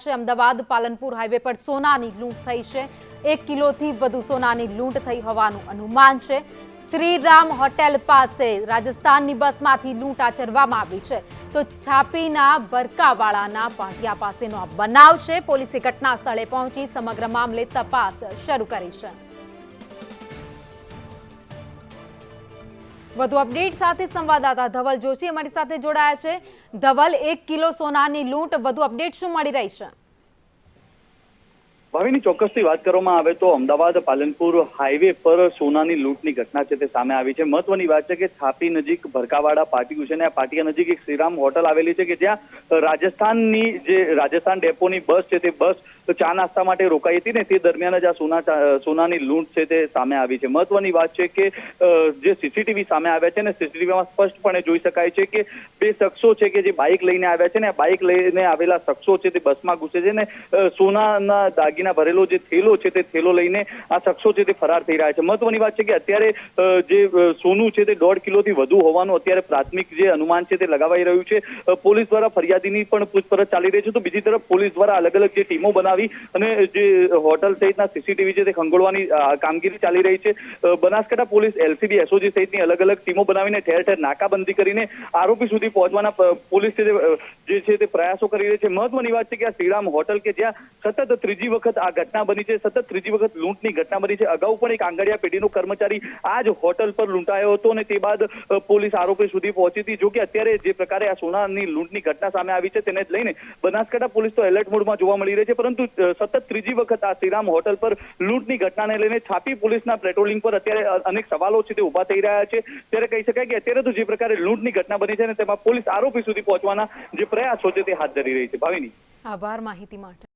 છે, અમદાવાદ પાલનપુર હાઈવે પર સોનાની લૂંટ થઈ છે. એક કિલોથી વધુ સોનાની લૂંટ થઈ હોવાનું અનુમાન છે. શ્રીરામ હોટેલ પાસે રાજસ્થાનની બસમાંથી લૂંટ આચરવામાં આવી છે. તો છાપીના બરકાવાળાના પાટિયા પાસેનો આ બનાવ છે. પોલીસે ઘટના સ્થળે પહોંચી સમગ્ર મામલે તપાસ શરૂ કરી છે. વધુ અપડેટ સાથે સંવાદદાતા ધવલ જોશી અમારી સાથે જોડાયા છે. ધવલ, એક કિલો સોનાની લૂંટ, વધુ અપડેટ શું મળી રહી છે? ભાવિની ચોક્કસથી વાત કરવામાં આવે તો અમદાવાદ પાલનપુર હાઈવે પર સોનાની લૂંટની ઘટના છે તે સામે આવી છે. મહત્વની વાત છે કે છાપી નજીક ભરકાવાડા પાટિયું છે અને આ પાટિયા નજીક એક શ્રીરામ હોટલ આવેલી છે કે જ્યાં રાજસ્થાનની જે રાજસ્થાન ડેપોની બસ છે તે બસ ચા નાસ્તા માટે રોકાઈ હતી ને તે દરમિયાન જ આ સોના સોનાની લૂંટ છે તે સામે આવી છે. મહત્વની વાત છે કે જે સીસીટીવી સામે આવ્યા છે ને સીસીટીવીમાં સ્પષ્ટપણે જોઈ શકાય છે કે બે શખ્સો છે કે જે બાઇક લઈને આવ્યા છે ને બાઇક લઈને આવેલા શખ્સો છે તે બસમાં ઘૂસે છે ને સોનાના સોનાના દાગીના ભરેલો જે થેલો છે તે થેલો લઈને આ શખ્સો છે તે ફરાર થઈ રહ્યા છે. મહત્વની વાત છે કે અત્યારે જે સોનું છે તે દોઢ કિલોથી વધુ હોવાનું અત્યારે પ્રાથમિક જે અનુમાન છે તે લગાવાઈ રહ્યું છે. પોલીસ દ્વારા ફરિયાદીની પણ પૂછપરછ ચાલી રહી છે. તો બીજી તરફ પોલીસ દ્વારા અલગ અલગ જે ટીમો બનાવી અને જે હોટલ સહિતના સીસીટીવી છે તે ખંગોળવાની કામગીરી ચાલી રહી છે. બનાસકાંઠા પોલીસ, એલસીબી, એસઓજી સહિતની અલગ અલગ ટીમો બનાવીને ઠેર ઠેર નાકાબંધી કરીને આરોપી સુધી પહોંચવાના પોલીસ જે છે તે પ્રયાસો કરી રહી છે. મહત્વની વાત છે કે આ શ્રીરામ હોટલ કે જ્યાં સતત ત્રીજી વખત આ ઘટના બની છે. સતત ત્રીજી વખત લૂંટની ઘટના બની છે. અગાઉ પણ એક આંગડિયા પેઢીનો કર્મચારી આ જ હોટલ પર લૂંટાયો હતો અને તે બાદ પોલીસ આરોપી સુધી પહોંચી હતી. જો કે અત્યારે જે પ્રકારે આ સોનાની લૂંટની ઘટના સામે આવી છે તેને લઈને બનાસકાંઠા પોલીસ તો એલર્ટ મોડમાં જોવા મળી રહી છે. પરંતુ સતત ત્રીજી વખત આ શ્રીરામ હોટલ પર લૂંટની ઘટનાને લઈને છાપી પોલીસના પેટ્રોલિંગ પર અત્યારે અનેક સવાલો છે તે ઊભા થઈ રહ્યા છે. ત્યારે કહી શકાય કે અત્યારે તો જે પ્રકારે લૂંટની ઘટના બની છે ને તેમાં પોલીસ આરોપી સુધી પહોંચવાના જે પ્રયાસો છે તે હાથ ધરી રહી છે. ભાવિની. આભાર માહિતી માટે.